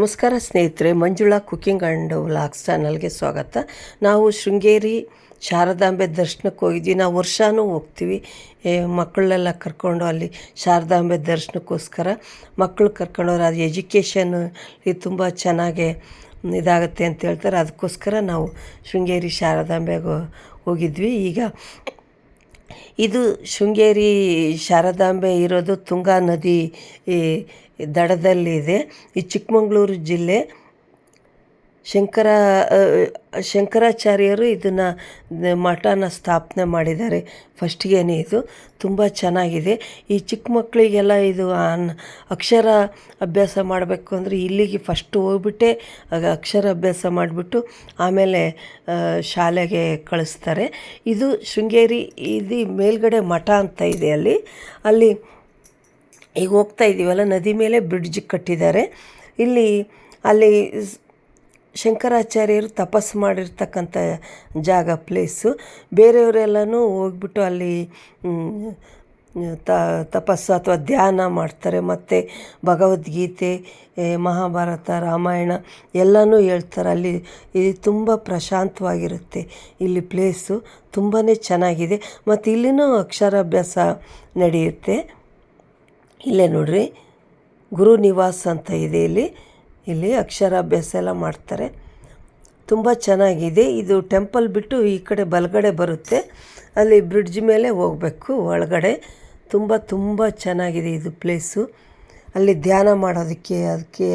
ನಮಸ್ಕಾರ ಸ್ನೇಹಿತರೆ, Manjula cooking and vlogs ಚಾನಲ್ಗೆ ಸ್ವಾಗತ. ನಾವು ಶೃಂಗೇರಿ ಶಾರದಾಂಬೆ ದರ್ಶನಕ್ಕೆ ಹೋಗಿದ್ವಿ. ನಾವು ವರ್ಷವೂ ಹೋಗ್ತೀವಿ. ಮಕ್ಕಳನ್ನೆಲ್ಲ ಕರ್ಕೊಂಡು ಅಲ್ಲಿ ಶಾರದಾಂಬೆ ದರ್ಶನಕ್ಕೋಸ್ಕರ ಮಕ್ಕಳು ಕರ್ಕೊಂಡವ್ರು ಅದು ಎಜುಕೇಷನ್ ತುಂಬ ಚೆನ್ನಾಗೆ ಇದಾಗುತ್ತೆ ಅಂತ ಹೇಳ್ತಾರೆ. ಅದಕ್ಕೋಸ್ಕರ ನಾವು ಶೃಂಗೇರಿ ಶಾರದಾಂಬೆಗೆ ಹೋಗಿದ್ವಿ. ಈಗ ಇದು ಶೃಂಗೇರಿ ಶಾರದಾಂಬೆ ಇರೋದು ತುಂಗಾ ನದಿ ದಡದಲ್ಲಿದೆ. ಈ ಚಿಕ್ಕಮಗಳೂರು ಜಿಲ್ಲೆ ಶಂಕರ ಶಂಕರಾಚಾರ್ಯರು ಇದನ್ನು ಮಠನ ಸ್ಥಾಪನೆ ಮಾಡಿದ್ದಾರೆ. ಫಸ್ಟ್ಗೇನೆ ಇದು, ತುಂಬ ಚೆನ್ನಾಗಿದೆ. ಈ ಚಿಕ್ಕ ಮಕ್ಕಳಿಗೆಲ್ಲ ಇದು ಅಕ್ಷರ ಅಭ್ಯಾಸ ಮಾಡಬೇಕು ಅಂದರೆ ಇಲ್ಲಿಗೆ ಫಸ್ಟ್ ಹೋಗ್ಬಿಟ್ಟೆ ಅಕ್ಷರ ಅಭ್ಯಾಸ ಮಾಡಿಬಿಟ್ಟು ಆಮೇಲೆ ಶಾಲೆಗೆ ಕಳಿಸ್ತಾರೆ. ಇದು ಶೃಂಗೇರಿ, ಇದು ಮೇಲ್ಗಡೆ ಮಠ ಅಂತ ಇದೆ ಅಲ್ಲಿ. ಅಲ್ಲಿ ಈಗ ಹೋಗ್ತಾ ಇದ್ದೀವಲ್ಲ ನದಿ ಮೇಲೆ ಬ್ರಿಡ್ಜ್ ಕಟ್ಟಿದ್ದಾರೆ. ಇಲ್ಲಿ, ಅಲ್ಲಿ ಶಂಕರಾಚಾರ್ಯರು ತಪಸ್ಸು ಮಾಡಿರ್ತಕ್ಕಂಥ ಜಾಗ ಪ್ಲೇಸು ಬೇರೆಯವರೆಲ್ಲನೂ ಹೋಗ್ಬಿಟ್ಟು ಅಲ್ಲಿ ತ, ತಪಸ್ಸು ಅಥವಾ ಧ್ಯಾನ ಮಾಡ್ತಾರೆ. ಮತ್ತು ಭಗವದ್ಗೀತೆ ಮಹಾಭಾರತ, ರಾಮಾಯಣ ಎಲ್ಲನೂ ಹೇಳ್ತಾರೆ. ಅಲ್ಲಿ ಇದು ತುಂಬ ಪ್ರಶಾಂತವಾಗಿರುತ್ತೆ. ಇಲ್ಲಿ ಪ್ಲೇಸು ತುಂಬಾ ಚೆನ್ನಾಗಿದೆ. ಮತ್ತು ಇಲ್ಲಿನೂ ಅಕ್ಷರಾಭ್ಯಾಸ ನಡೆಯುತ್ತೆ. ಇಲ್ಲೇ ನೋಡ್ರಿ. ಗುರು ನಿವಾಸ್ ಅಂತ ಇದೆ ಇಲ್ಲಿ. ಇಲ್ಲಿ ಅಕ್ಷರಾಭ್ಯಾಸ ಎಲ್ಲ ಮಾಡ್ತಾರೆ. ತುಂಬ ಚೆನ್ನಾಗಿದೆ. ಇದು ಟೆಂಪಲ್ ಬಿಟ್ಟು ಈ ಕಡೆ ಬಲಗಡೆ ಬರುತ್ತೆ. ಅಲ್ಲಿ ಬ್ರಿಡ್ಜ್ ಮೇಲೆ ಹೋಗಬೇಕು ಒಳಗಡೆ. ತುಂಬ ತುಂಬ ಚೆನ್ನಾಗಿದೆ ಇದು ಪ್ಲೇಸು. ಅಲ್ಲಿ ಧ್ಯಾನ ಮಾಡೋದಕ್ಕೆ, ಅದಕ್ಕೆ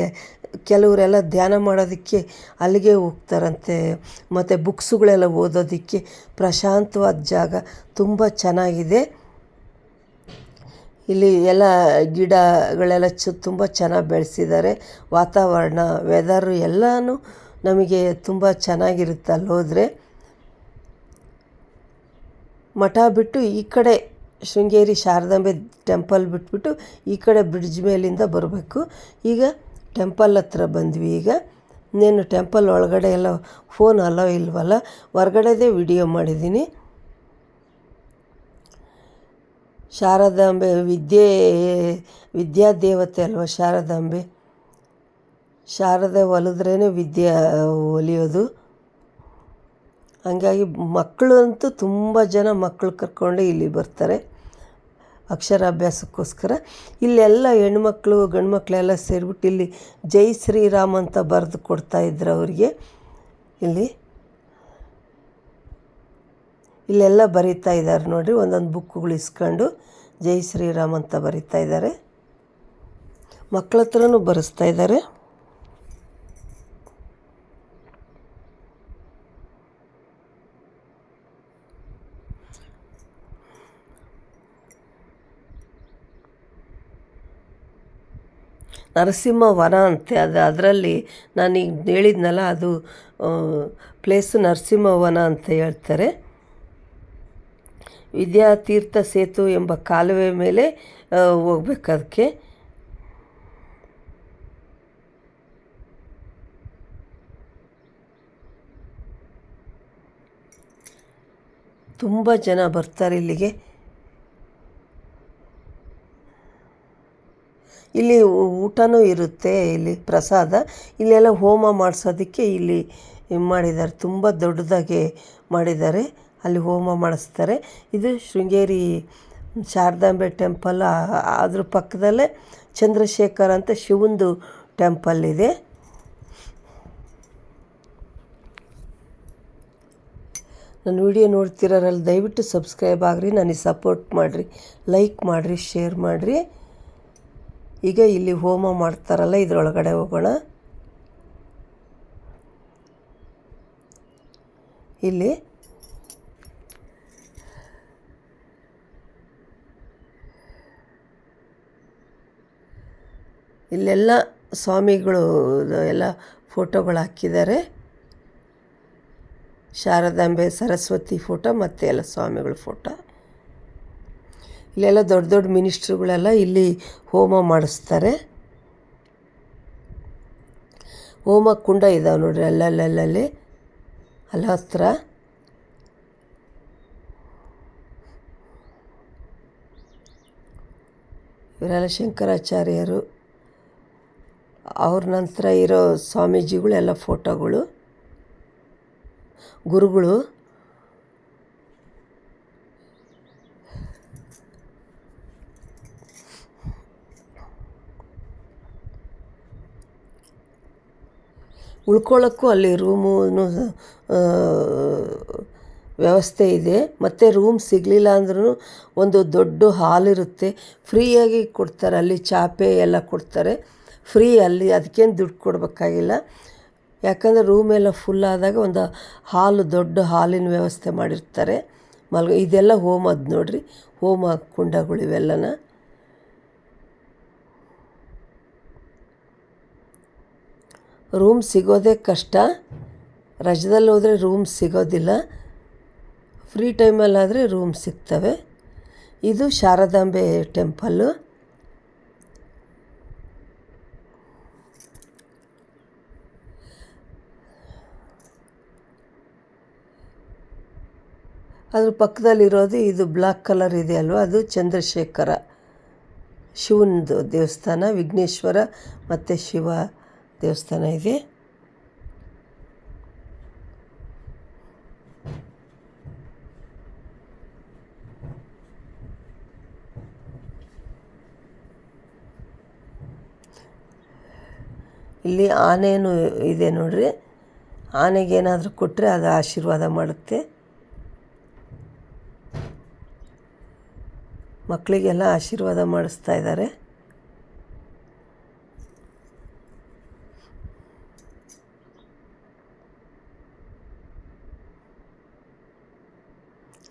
ಕೆಲವರೆಲ್ಲ ಧ್ಯಾನ ಮಾಡೋದಕ್ಕೆ ಅಲ್ಲಿಗೆ ಹೋಗ್ತಾರಂತೆ. ಮತ್ತು ಬುಕ್ಸುಗಳೆಲ್ಲ ಓದೋದಕ್ಕೆ ಪ್ರಶಾಂತವಾದ ಜಾಗ. ತುಂಬ ಚೆನ್ನಾಗಿದೆ. ಇಲ್ಲಿ ಎಲ್ಲ ಗಿಡಗಳೆಲ್ಲ ಚು ತುಂಬ ಚೆನ್ನಾಗಿ ಬೆಳೆಸಿದ್ದಾರೆ. ವಾತಾವರಣ ವೆದರು ಎಲ್ಲನೂ ನಮಗೆ ತುಂಬ ಚೆನ್ನಾಗಿರುತ್ತೆ ಅಲ್ಲಿ ಹೋದರೆ. ಮಠ ಬಿಟ್ಟು ಈ ಕಡೆ ಶೃಂಗೇರಿ ಶಾರದಾಂಬೆ ಟೆಂಪಲ್ ಬಿಟ್ಬಿಟ್ಟು ಈ ಕಡೆ ಬ್ರಿಡ್ಜ್ ಮೇಲಿಂದ ಬರಬೇಕು. ಈಗ ಟೆಂಪಲ್ ಹತ್ರ ಬಂದ್ವಿ ಈಗ. ಇನ್ನೇನು ಟೆಂಪಲ್ ಒಳಗಡೆ ಎಲ್ಲ ಫೋನ್ ಅಲೋ ಇಲ್ವಲ್ಲ, ಹೊರ್ಗಡೆದೇ ವಿಡಿಯೋ ಮಾಡಿದ್ದೀನಿ. ಶಾರದಾಂಬೆ ವಿದ್ಯೆ ವಿದ್ಯಾದೇವತೆ ಅಲ್ವಾ ಶಾರದಾಂಬೆ? ಶಾರದೆ ಒಲಿದ್ರೇ ವಿದ್ಯೆ ಒಲಿಯೋದು ಹಂಗಾಗಿ ಮಕ್ಕಳು ಅಂತೂ ತುಂಬ ಜನ ಮಕ್ಕಳು ಕರ್ಕೊಂಡು ಇಲ್ಲಿ ಬರ್ತಾರೆ ಅಕ್ಷರಾಭ್ಯಾಸಕ್ಕೋಸ್ಕರ. ಇಲ್ಲೆಲ್ಲ ಹೆಣ್ಮಕ್ಳು ಗಂಡು ಮಕ್ಕಳೆಲ್ಲ ಸೇರಿಬಿಟ್ಟು ಇಲ್ಲಿ ಜೈ ಶ್ರೀರಾಮ್ ಅಂತ ಬರೆದು ಕೊಡ್ತಾಯಿದ್ರು ಅವರಿಗೆ. ಇಲ್ಲಿ ಇಲ್ಲೆಲ್ಲ ಬರೀತಾ ಇದ್ದಾರೆ ನೋಡಿರಿ. ಒಂದೊಂದು ಬುಕ್ಗಳು ಇಸ್ಕೊಂಡು ಜೈ ಶ್ರೀರಾಮ್ ಅಂತ ಬರೀತಾ ಇದ್ದಾರೆ. ಮಕ್ಕಳ ಹತ್ರನೂ ಬರೆಸ್ತಾ ಇದ್ದಾರೆ. ನರಸಿಂಹ ವನ ಅಂತೆ, ಅದು ಅದರಲ್ಲಿ ನಾನೀಗ ಹೇಳಿದ್ನಲ್ಲ, ಅದು ಪ್ಲೇಸು ನರಸಿಂಹ ವನ ಅಂತ ಹೇಳ್ತಾರೆ. ವಿದ್ಯಾತೀರ್ಥ ಸೇತು ಎಂಬ ಕಾಲುವೆ ಮೇಲೆ ಹೋಗ್ಬೇಕು ಅದಕ್ಕೆ ತುಂಬ ಜನ ಬರ್ತಾರೆ ಇಲ್ಲಿಗೆ. ಇಲ್ಲಿ ಊಟನೂ ಇರುತ್ತೆ, ಇಲ್ಲಿ ಪ್ರಸಾದ. ಇಲ್ಲೆಲ್ಲ ಹೋಮ ಮಾಡಿಸೋದಕ್ಕೆ ಇಲ್ಲಿ ಮಾಡಿದ್ದಾರೆ, ತುಂಬ ದೊಡ್ಡದಾಗಿ ಮಾಡಿದ್ದಾರೆ. ಅಲ್ಲಿ ಹೋಮ ಮಾಡಿಸ್ತಾರೆ. ಇದು ಶೃಂಗೇರಿ ಶಾರದಾಂಬೆ ಟೆಂಪಲ್ ಅದ್ರ ಪಕ್ಕದಲ್ಲೇ ಚಂದ್ರಶೇಖರ್ ಅಂತ ಶಿವಂದು ಟೆಂಪಲ್ ಇದೆ. ನನ್ನ ವಿಡಿಯೋ ನೋಡ್ತಿರೋರಲ್ಲಿ ದಯವಿಟ್ಟು ಸಬ್ಸ್ಕ್ರೈಬ್ ಆಗಿರಿ, ನನಗೆ ಸಪೋರ್ಟ್ ಮಾಡಿರಿ, ಲೈಕ್ ಮಾಡಿರಿ, ಶೇರ್ ಮಾಡಿರಿ. ಈಗ ಇಲ್ಲಿ ಹೋಮ ಮಾಡ್ತಾರಲ್ಲ, ಇದರೊಳಗಡೆ ಹೋಗೋಣ. ಇಲ್ಲಿ ಇಲ್ಲೆಲ್ಲ ಸ್ವಾಮಿಗಳು ಎಲ್ಲ ಫೋಟೋಗಳು ಹಾಕಿದ್ದಾರೆ. ಶಾರದಾಂಬೆ ಸರಸ್ವತಿ ಫೋಟೋ ಮತ್ತು ಎಲ್ಲ ಸ್ವಾಮಿಗಳ ಫೋಟೋ. ಇಲ್ಲೆಲ್ಲ ದೊಡ್ಡ ದೊಡ್ಡ ಮಿನಿಸ್ಟ್ರುಗಳೆಲ್ಲ ಇಲ್ಲಿ ಹೋಮ ಮಾಡಿಸ್ತಾರೆ. ಹೋಮ ಕುಂಡ ಇದಾವೆ ನೋಡ್ರಿ ಅಲ್ಲಲ್ಲಲ್ಲಿ ಅಲ್ಲ ಹತ್ರ ಇವರೆಲ್ಲ ಶಂಕರಾಚಾರ್ಯರು. ಅವ್ರ ನಂತರ ಇರೋ ಸ್ವಾಮೀಜಿಗಳು ಎಲ್ಲ ಫೋಟೋಗಳು, ಗುರುಗಳು. ಉಳ್ಕೊಳ್ಳೋಕ್ಕೂ ಅಲ್ಲಿ ರೂಮು ವ್ಯವಸ್ಥೆ ಇದೆ. ಮತ್ತು ರೂಮ್ ಸಿಗಲಿಲ್ಲ ಅಂದ್ರೂ ಒಂದು ದೊಡ್ಡ ಹಾಲ್ ಇರುತ್ತೆ. ಫ್ರೀಯಾಗಿ ಕೊಡ್ತಾರೆ. ಅಲ್ಲಿ ಚಾಪೆ ಎಲ್ಲ ಕೊಡ್ತಾರೆ. ಫ್ರೀ ಅಲ್ಲಿ ಅದಕ್ಕೇನು ದುಡ್ಡು ಕೊಡಬೇಕಾಗಿಲ್ಲ. ಯಾಕಂದರೆ ರೂಮ್ ಎಲ್ಲ ಫುಲ್ ಆದಾಗ ಒಂದು ಹಾಲು, ದೊಡ್ಡ ಹಾಲಿನ ವ್ಯವಸ್ಥೆ ಮಾಡಿರ್ತಾರೆ. ಮಲ್ಗ, ಇದೆಲ್ಲ ಹೋಮದ್ದು ನೋಡಿರಿ. ಹೋಮ ಕುಂಡಗಳು ಇವೆಲ್ಲನ. ರೂಮ್ ಸಿಗೋದೇ ಕಷ್ಟ. ರಜದಲ್ಲಿ ಹೋದರೆ ರೂಮ್ ಸಿಗೋದಿಲ್ಲ. ಫ್ರೀ ಟೈಮಲ್ಲಾದರೆ ರೂಮ್ ಸಿಗ್ತವೆ. ಇದು ಶಾರದಾಂಬೆ ಟೆಂಪಲ್ಲು ಅದ್ರ ಪಕ್ಕದಲ್ಲಿರೋದು ಇದು ಬ್ಲ್ಯಾಕ್ ಕಲರ್ ಇದೆ ಅಲ್ವ? ಅದು ಚಂದ್ರಶೇಖರ. ಶಿವನದು ದೇವಸ್ಥಾನ, ವಿಘ್ನೇಶ್ವರ ಮತ್ತು ಶಿವ ದೇವಸ್ಥಾನ ಇದೆ. ಇಲ್ಲಿ ಆನೆಯೂ ಇದೆ ನೋಡ್ರಿ. ಆನೆಗೇನಾದರೂ ಕೊಟ್ಟರೆ ಅದು ಆಶೀರ್ವಾದ ಮಾಡುತ್ತೆ. ಮಕ್ಕಳಿಗೆಲ್ಲ ಆಶೀರ್ವಾದ ಮಾಡಿಸ್ತಾ ಇದ್ದಾರೆ.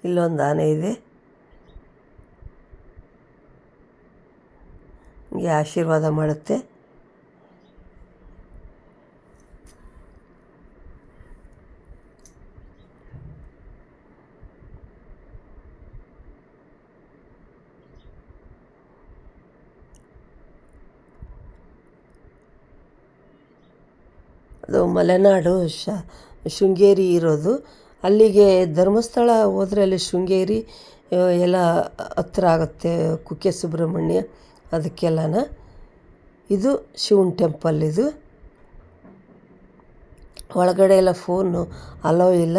ಇಲ್ಲೊಂದು ಆನೆ ಇದೆ. ಹೀಗೆ ಆಶೀರ್ವಾದ ಮಾಡುತ್ತೆ. ಅದು ಮಲೆನಾಡು ಶ, ಶೃಂಗೇರಿ ಇರೋದು. ಅಲ್ಲಿಗೆ ಧರ್ಮಸ್ಥಳ ಹೋದರೆ ಅಲ್ಲಿ ಶೃಂಗೇರಿ ಎಲ್ಲ ಹತ್ರ ಆಗುತ್ತೆ ಕುಕ್ಕೆ ಸುಬ್ರಹ್ಮಣ್ಯ ಅದಕ್ಕೆಲ್ಲನ. ಇದು ಶಿವನ ಟೆಂಪಲ್ ಇದು. ಒಳಗಡೆ ಎಲ್ಲ ಫೋನು ಅಲೋ ಇಲ್ಲ.